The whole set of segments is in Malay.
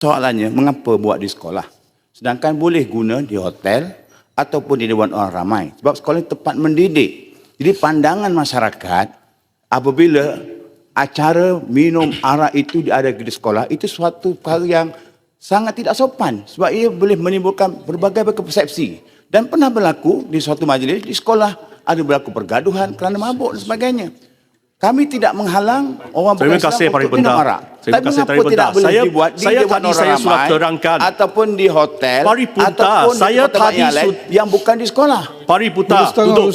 Soalannya, mengapa buat di sekolah? Sedangkan boleh guna di hotel ataupun di dewan orang ramai. Sebab sekolah ini tempat mendidik. Jadi pandangan masyarakat apabila acara minum arak itu ada di sekolah, itu suatu perkara yang sangat tidak sopan. Sebab ia boleh menimbulkan berbagai persepsi. Dan pernah berlaku di suatu majlis di sekolah ada berlaku pergaduhan kerana mabuk dan sebagainya. Kami tidak menghalang orang Terima kasih, Islam untuk minum arak. Terima Tapi kasih, mengapa tidak boleh Saya- dibuat di saya dewan tadi orang saya sudah ramai terangkan. ataupun di hotel ataupun saya di tempat tadi yang lain yang bukan di sekolah. Pari Puta Lurus tangan, duduk.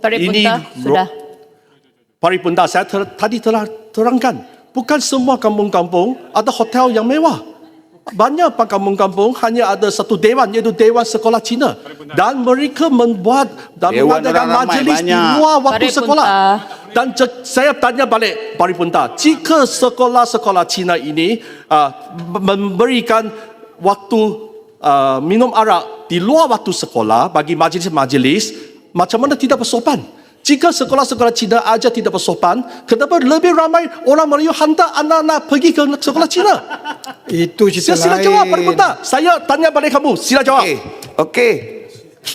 Ini punta, ro- sudah. Pari Puta saya ter, tadi telah terangkan. Bukan semua kampung-kampung ada hotel yang mewah. Banyak pak kampung-kampung hanya ada satu dewan iaitu Dewan Sekolah Cina. Dan mereka membuat dan Dewan mengadakan majlis di luar waktu sekolah. Dan ce- saya tanya balik Pari Punta, jika sekolah-sekolah Cina ini uh, memberikan waktu uh, minum arak di luar waktu sekolah bagi majlis-majlis, macam mana tidak bersopan? Jika sekolah-sekolah Cina aja tidak bersopan, kenapa lebih ramai orang Melayu hantar anak-anak pergi ke sekolah Cina? Itu cerita Saya sila lain. jawab Pari Punta. Saya tanya balik kamu, sila jawab. Okey. Okey.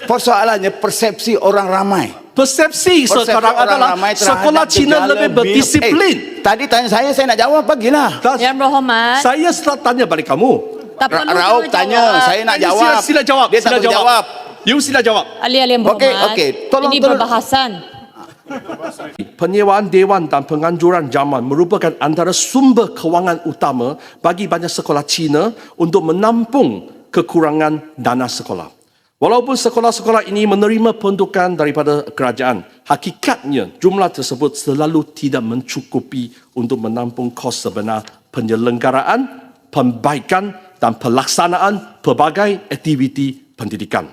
Persoalannya persepsi orang ramai. Persepsi Persepsi sekarang orang adalah sekolah Cina lebih berdisiplin. Eh, tadi tanya saya, saya nak jawab, bagilah. Yang berhormat, saya setelah tanya balik kamu. tak Ra- perlu Raub kena tanya, jawab. saya nak jawab. Sila, sila jawab. Dia sila tak jawab. You sila jawab. Ahli-ahli yang Okey, berhormat, okey. Tolong ini berbahasan. Penyewaan dewan dan penganjuran zaman merupakan antara sumber kewangan utama bagi banyak sekolah Cina untuk menampung kekurangan dana sekolah. Walaupun sekolah-sekolah ini menerima peruntukan daripada kerajaan, hakikatnya jumlah tersebut selalu tidak mencukupi untuk menampung kos sebenar penyelenggaraan, pembaikan dan pelaksanaan pelbagai aktiviti pendidikan.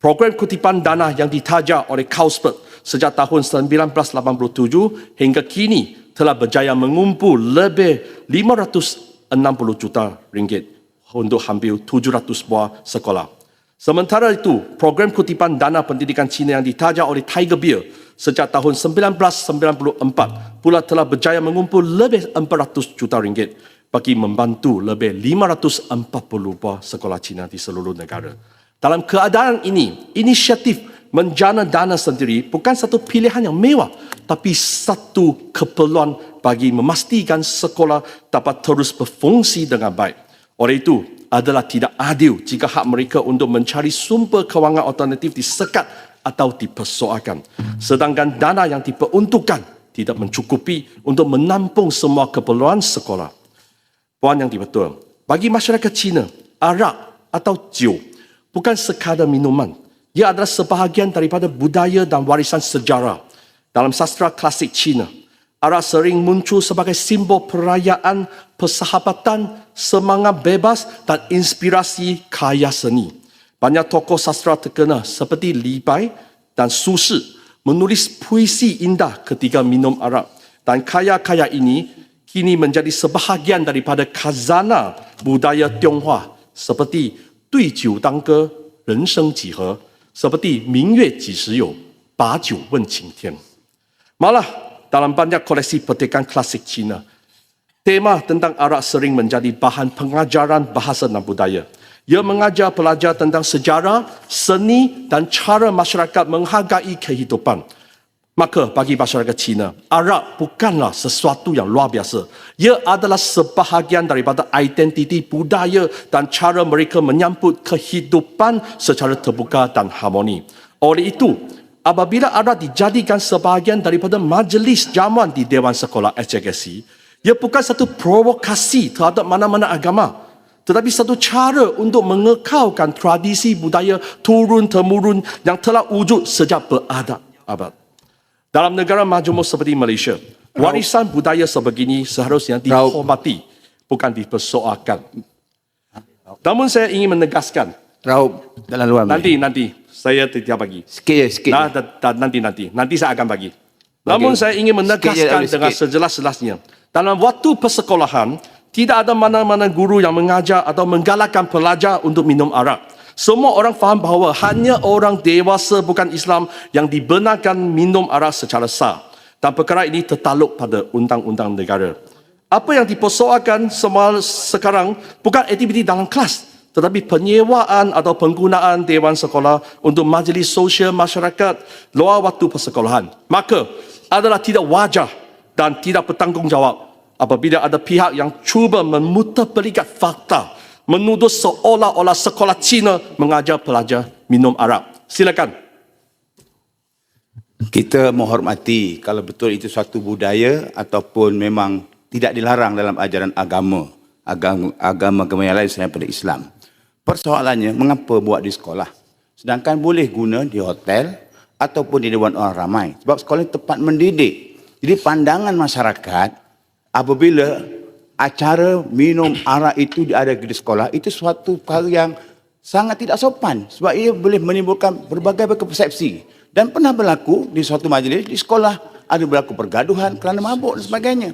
Program kutipan dana yang ditaja oleh Carlsberg sejak tahun 1987 hingga kini telah berjaya mengumpul lebih 560 juta ringgit untuk hampir 700 buah sekolah. Sementara itu, program kutipan dana pendidikan Cina yang ditaja oleh Tiger Beer sejak tahun 1994 pula telah berjaya mengumpul lebih 400 juta ringgit bagi membantu lebih 540 buah sekolah Cina di seluruh negara. Dalam keadaan ini, inisiatif menjana dana sendiri bukan satu pilihan yang mewah, tapi satu keperluan bagi memastikan sekolah dapat terus berfungsi dengan baik. Oleh itu, adalah tidak adil jika hak mereka untuk mencari sumber kewangan alternatif disekat atau dipersoalkan. Sedangkan dana yang diperuntukkan tidak mencukupi untuk menampung semua keperluan sekolah. Puan yang dibetul, bagi masyarakat Cina, arak atau jiu bukan sekadar minuman. Ia adalah sebahagian daripada budaya dan warisan sejarah. Dalam sastra klasik Cina, Arak sering muncul sebagai simbol perayaan, persahabatan, semangat bebas dan inspirasi karya seni. Banyak tokoh sastra terkenal seperti Li Bai dan Su Shi menulis puisi indah ketika minum arak. Dan karya-karya ini kini menjadi sebahagian daripada kazana budaya Tionghoa seperti Dui Jiu Dang Ge, Ren Sheng Ji He, seperti Ming Yue Ji Shi You, Ba Jiu Wen Qing Tian. Malah dalam banyak koleksi petikan klasik Cina, tema tentang arak sering menjadi bahan pengajaran bahasa dan budaya. Ia mengajar pelajar tentang sejarah, seni dan cara masyarakat menghargai kehidupan. Maka bagi masyarakat Cina, arak bukanlah sesuatu yang luar biasa. Ia adalah sebahagian daripada identiti budaya dan cara mereka menyambut kehidupan secara terbuka dan harmoni. Oleh itu, apabila arak dijadikan sebahagian daripada majlis jamuan di Dewan Sekolah SJKC, ia bukan satu provokasi terhadap mana-mana agama, tetapi satu cara untuk mengekalkan tradisi budaya turun-temurun yang telah wujud sejak berabad-abad. Dalam negara majmuk seperti Malaysia, warisan budaya sebegini seharusnya dihormati, bukan dipersoalkan. Namun saya ingin menegaskan, Raub dalam luar. nanti nanti saya tidak bagi. Sikit je, sikit Nah, nanti nanti nanti saya akan bagi. Namun saya ingin menegaskan dengan sejelas-jelasnya. Dalam waktu persekolahan, tidak ada mana-mana guru yang mengajar atau menggalakkan pelajar untuk minum arak. Semua orang faham bahawa hanya orang dewasa bukan Islam yang dibenarkan minum arak secara sah. Dan perkara ini tertaluk pada undang-undang negara. Apa yang dipersoalkan semua sekarang bukan aktiviti dalam kelas, tetapi penyewaan atau penggunaan dewan sekolah untuk majlis sosial masyarakat luar waktu persekolahan. Maka adalah tidak wajar dan tidak bertanggungjawab apabila ada pihak yang cuba memutarbalikan fakta menuduh seolah-olah sekolah Cina mengajar pelajar minum arak. Silakan. Kita menghormati kalau betul itu suatu budaya ataupun memang tidak dilarang dalam ajaran agama, agama agama-agama yang lain selain daripada Islam. Persoalannya mengapa buat di sekolah? Sedangkan boleh guna di hotel ataupun di dewan orang ramai. Sebab sekolah ini tempat mendidik. Jadi pandangan masyarakat apabila acara minum arak itu ada di sekolah itu suatu perkara yang sangat tidak sopan sebab ia boleh menimbulkan berbagai persepsi dan pernah berlaku di suatu majlis di sekolah ada berlaku pergaduhan kerana mabuk dan sebagainya.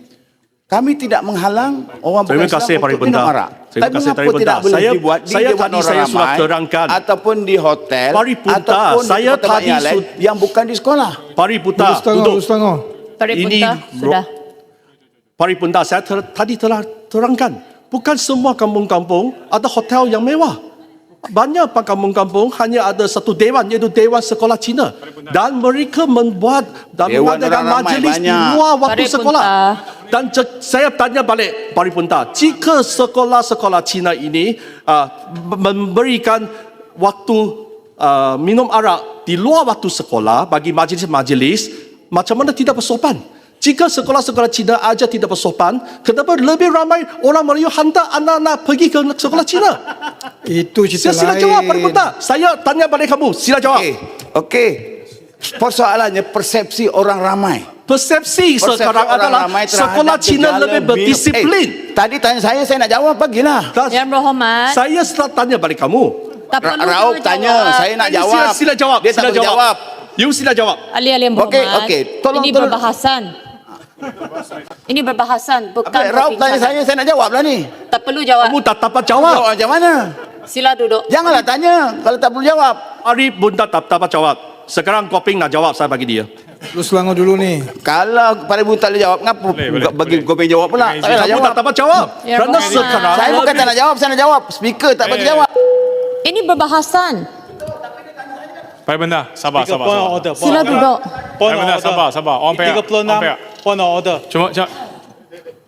Kami tidak menghalang orang Terima bukan Islam kasih, untuk minum arak. Terima Tapi kasih, mengapa tidak boleh Saya- dibuat di saya tadi orang saya sudah ramai terangkan. ataupun di hotel Paripurna, ataupun di saya tempat-tempat tadi yang lain sud- yang bukan di sekolah. Paripurna, Lurus tengah, duduk. Tarik Ini sudah. Paripurna, saya ter, tadi telah terangkan. Bukan semua kampung-kampung ada hotel yang mewah. Banyak kampung-kampung hanya ada satu dewan iaitu Dewan Sekolah Cina. Dan mereka membuat dan Dewan mengadakan majlis di luar waktu sekolah. Dan saya tanya balik Paripurna, jika sekolah-sekolah Cina ini uh, memberikan waktu uh, minum arak di luar waktu sekolah bagi majlis-majlis, macam mana tidak bersopan? Jika sekolah-sekolah Cina aja tidak bersopan, kenapa lebih ramai orang Melayu hantar anak-anak pergi ke sekolah Cina? Itu cerita Sila, sila lain. jawab Paripurna. Saya tanya balik kamu, sila jawab. Okey. Okey. Persoalannya persepsi orang ramai. Persepsi Persepsi sekarang adalah sekolah Cina lebih berdisiplin. Eh, tadi tanya saya, saya nak jawab, bagilah. Dan Yang berhormat, saya setelah tanya balik kamu. tak Ra- perlu Raub kena tanya, jawab. saya nak jawab. Sila, sila jawab. Dia sila tak boleh jawab. You sila jawab. Ahli-ahli yang Okey, berhormat, okey. Tolong, ini tolong. berbahasan. Ini berbahasan, bukan Raub tanya saya, saya nak jawab lah ni. Tak perlu jawab. Kamu tak dapat jawab. Jawab macam mana? Sila duduk. Janganlah tanya kalau tak perlu jawab. Hari bunda tak dapat jawab. Sekarang Koping nak jawab, saya bagi dia. Lurus Selangor dulu ni. Kalau pada ibu tak boleh jawab, ngapa Boleh, boleh, bagi boleh. Gopeng jawab pula? Tak payah jawab. tak dapat jawab. Ya, Kerana sekarang Saya bukan tak nak jawab, saya nak jawab. Speaker tak bagi jawab. Ini berbahasan. Baik benda, sabar, sabar, point order. Sila duduk. Point benar, order. sabar, sabar. Orang pihak, 36 orang pihak. point of order. Cuma, cuma,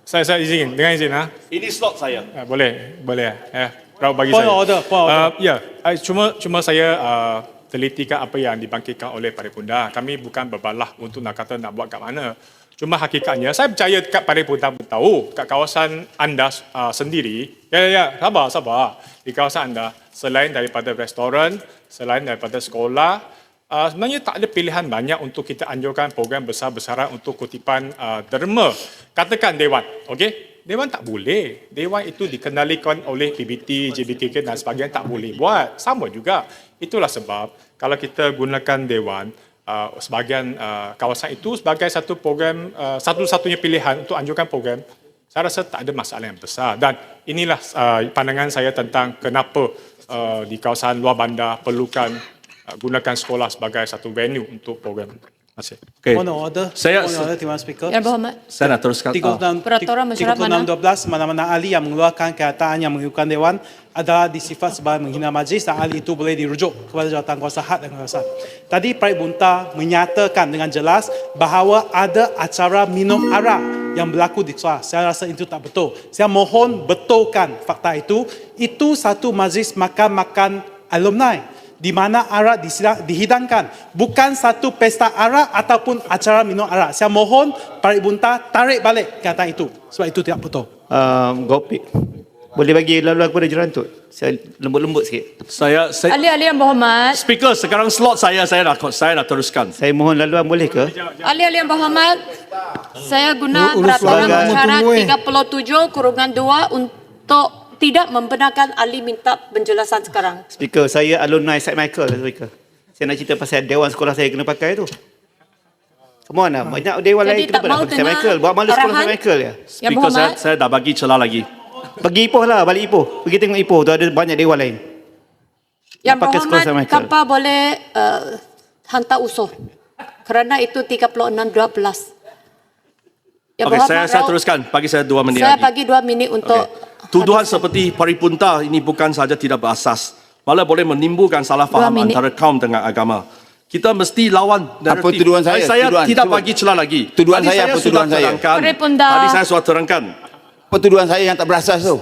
saya, saya izin, dengan izin ha. Ini slot saya. Eh, boleh, boleh. Eh, Raub bagi Point saya. of order, point of order. Uh, ya, uh, cuma, cuma saya uh, telitikan apa yang dibangkitkan oleh Paripurna. Kami bukan berbalah untuk nak kata nak buat kat mana. Cuma hakikatnya, saya percaya kat Paripurna pun tahu, kat kawasan anda uh, sendiri, ya, ya, ya, sabar, sabar. Di kawasan anda, selain daripada restoran, selain daripada sekolah, Uh, sebenarnya tak ada pilihan banyak untuk kita anjurkan program besar-besaran untuk kutipan uh, derma. Katakan Dewan, okey? Dewan tak boleh. Dewan itu dikendalikan oleh PBT, JBKK dan sebagainya tak boleh buat. Sama juga. Itulah sebab kalau kita gunakan Dewan, uh, sebahagian uh, kawasan itu sebagai satu program, uh, satu-satunya pilihan untuk anjurkan program, saya rasa tak ada masalah yang besar. Dan inilah uh, pandangan saya tentang kenapa uh, di kawasan luar bandar perlukan uh, gunakan sekolah sebagai satu venue untuk program. Kasih. Okay. Point of order. Saya- Point of order, Tuan Speaker. Yang berhormat. Saya nak teruskan. Ah. 36, Peraturan mesyuarat mana? 36.12 mana-mana ahli yang mengeluarkan kenyataan yang mengikutkan Dewan adalah disifat sebagai menghina majlis dan ahli itu boleh dirujuk kepada jawatan kuasa had dan kekuasaan. Tadi Praik Bunta menyatakan dengan jelas bahawa ada acara minum arak yang berlaku di sekolah. Saya rasa itu tak betul. Saya mohon betulkan fakta itu. Itu satu majlis makan-makan alumni di mana arak dihidangkan. Bukan satu pesta arak ataupun acara minum arak. Saya mohon Parik Bunta tarik balik kata itu. Sebab itu tidak betul. um, Gopik boleh bagi laluan kepada jerantut saya lembut-lembut sikit Saya, saya Ahli-ahli yang berhormat, speaker sekarang slot saya saya nak saya nak teruskan. saya mohon laluan boleh ke ahli-ahli yang berhormat, saya guna peraturan mesyuarat eh. 37 kurungan 2 untuk tidak membenarkan ahli minta penjelasan sekarang. speaker saya alumni St. Michael speaker saya nak cerita pasal dewan sekolah saya kena pakai tu Come on lah, banyak dewan Jadi lain tak kenapa nak mau pakai St. dengar Michael buat malu sekolah? St. Michael ya Speaker saya, saya dah bagi celah lagi. pergi Ipoh lah balik Ipoh pergi tengok Ipoh tu ada banyak dewan lain yang pakai sekolah berhormat, St. Michael. kapal boleh uh, hantar usul. Kerana itu 36.12. Yang Okey, saya, saya teruskan. Bagi saya dua minit Saya lagi. bagi dua minit untuk Okey. Tuduhan seperti paripunta ini bukan saja tidak berasas, malah boleh menimbulkan salah faham antara kaum dengan agama. Kita mesti lawan naratif. Apa tuduhan saya? Saya Tuduhan. tidak Cuba. bagi celah lagi. Tuduhan Tadi saya apa sudah tuduhan saya? terangkan. Paripunda. Tadi saya sudah terangkan. Pertuduhan saya yang tak berasas tu.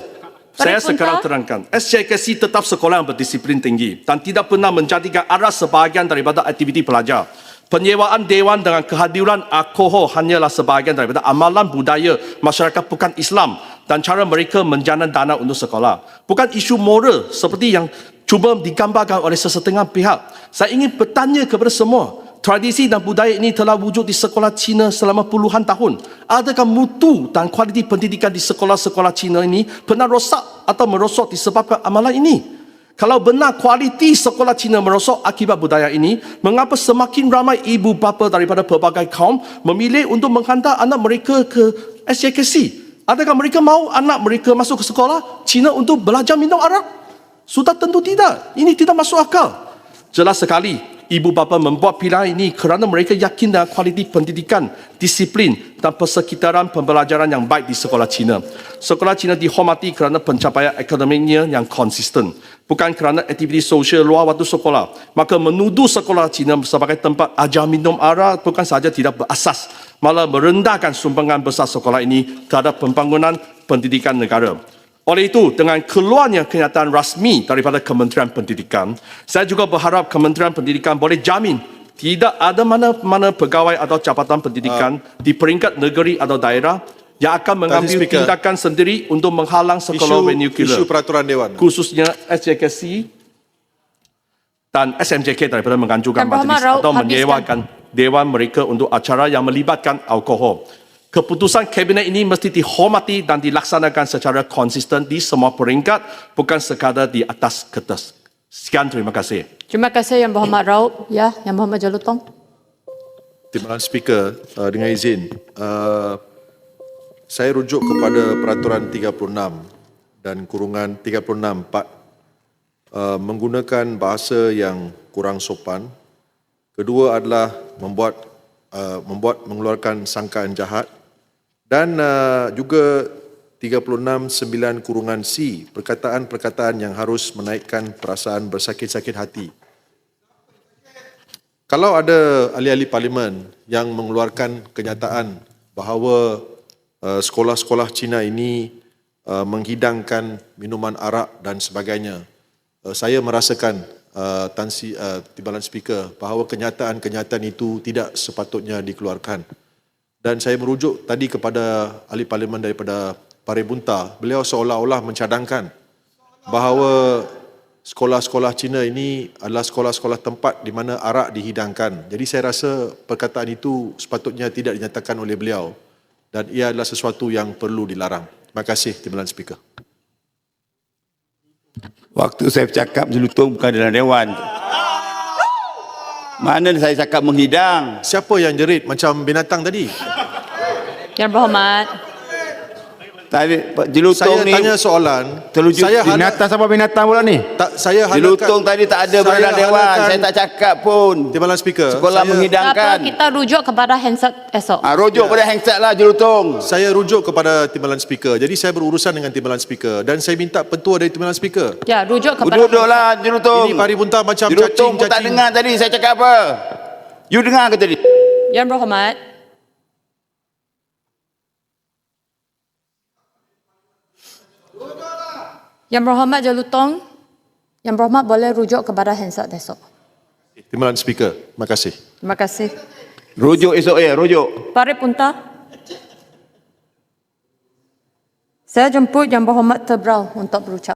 Saya sekarang terangkan. SJKC tetap sekolah yang berdisiplin tinggi dan tidak pernah menjadikan arah sebahagian daripada aktiviti pelajar. Penyewaan dewan dengan kehadiran alkohol hanyalah sebahagian daripada amalan budaya masyarakat bukan Islam dan cara mereka menjana dana untuk sekolah. Bukan isu moral seperti yang cuba digambarkan oleh sesetengah pihak. Saya ingin bertanya kepada semua, tradisi dan budaya ini telah wujud di sekolah Cina selama puluhan tahun. Adakah mutu dan kualiti pendidikan di sekolah-sekolah Cina ini pernah rosak atau merosot disebabkan amalan ini? Kalau benar kualiti sekolah Cina merosot akibat budaya ini, mengapa semakin ramai ibu bapa daripada pelbagai kaum memilih untuk menghantar anak mereka ke SJKC? Adakah mereka mahu anak mereka masuk ke sekolah Cina untuk belajar minum arak? Sudah tentu tidak. Ini tidak masuk akal. Jelas sekali, ibu bapa membuat pilihan ini kerana mereka yakin dengan kualiti pendidikan, disiplin dan persekitaran pembelajaran yang baik di sekolah Cina. Sekolah Cina dihormati kerana pencapaian akademiknya yang konsisten, bukan kerana aktiviti sosial luar waktu sekolah. Maka menuduh sekolah Cina sebagai tempat ajar minum arak bukan sahaja tidak berasas, malah merendahkan sumbangan besar sekolah ini terhadap pembangunan pendidikan negara. Oleh itu, dengan keluarnya kenyataan rasmi daripada Kementerian Pendidikan, saya juga berharap Kementerian Pendidikan boleh jamin tidak ada mana-mana pegawai atau jabatan pendidikan di peringkat negeri atau daerah yang akan mengambil Speaker. tindakan sendiri untuk menghalang sekolah Isu, vernacular, isu peraturan Dewan. khususnya SJKC dan SMJK daripada menganjurkan majlis atau menyewakan dewan mereka untuk acara yang melibatkan alkohol. Keputusan kabinet ini mesti dihormati dan dilaksanakan secara konsisten di semua peringkat, bukan sekadar di atas kertas. Sekian, terima kasih. Terima kasih Yang Berhormat Raut. Ya, Yang Berhormat Jalutong. Timbalan Speaker, uh, dengan izin, uh, saya rujuk kepada peraturan 36 dan kurungan 36.4 uh, menggunakan bahasa yang kurang sopan. Kedua adalah membuat uh, membuat mengeluarkan sangkaan jahat dan uh, juga 36.9 kurungan C perkataan-perkataan yang harus menaikkan perasaan bersakit-sakit hati. Kalau ada ahli-ahli parlimen yang mengeluarkan kenyataan bahawa uh, sekolah-sekolah Cina ini uh, menghidangkan minuman arak dan sebagainya, uh, saya merasakan uh, Tan Si uh, Timbalan Speaker bahawa kenyataan-kenyataan itu tidak sepatutnya dikeluarkan. Dan saya merujuk tadi kepada ahli parlimen daripada Paribunta, beliau seolah-olah mencadangkan bahawa sekolah-sekolah Cina ini adalah sekolah-sekolah tempat di mana arak dihidangkan. Jadi saya rasa perkataan itu sepatutnya tidak dinyatakan oleh beliau dan ia adalah sesuatu yang perlu dilarang. Terima kasih Timbalan Speaker. Waktu saya bercakap jelutong bukan dalam dewan. Mana saya cakap menghidang? Siapa yang jerit macam binatang tadi? Yang Berhormat. Tadi Pak jelutong Saya ni tanya soalan. terlujuk saya Binatang siapa binatang pula ni? tak saya jelutong tadi tak ada Saya berada dewan. halakan- Saya tak cakap pun. Timbalan Speaker. Sekolah saya, menghidangkan. Apa kita rujuk kepada handset esok. Ah, rujuk pada handset lah jelutong. Saya rujuk kepada Timbalan Speaker. Jadi saya berurusan dengan Timbalan Speaker dan saya minta petua dari Timbalan Speaker. Ya, rujuk kepada Duduklah jelutong. Ini paribunta macam Jelutong pun tak dengar tadi saya cakap apa. You dengar ke tadi? Yang Berhormat. Yang Berhormat Jalutong. Yang Berhormat boleh rujuk kepada handset esok. Timbalan Speaker. Terima kasih. Terima kasih. Rujuk esok ya, rujuk. Paripunta. Saya jemput Yang Berhormat Tebrau untuk berucap.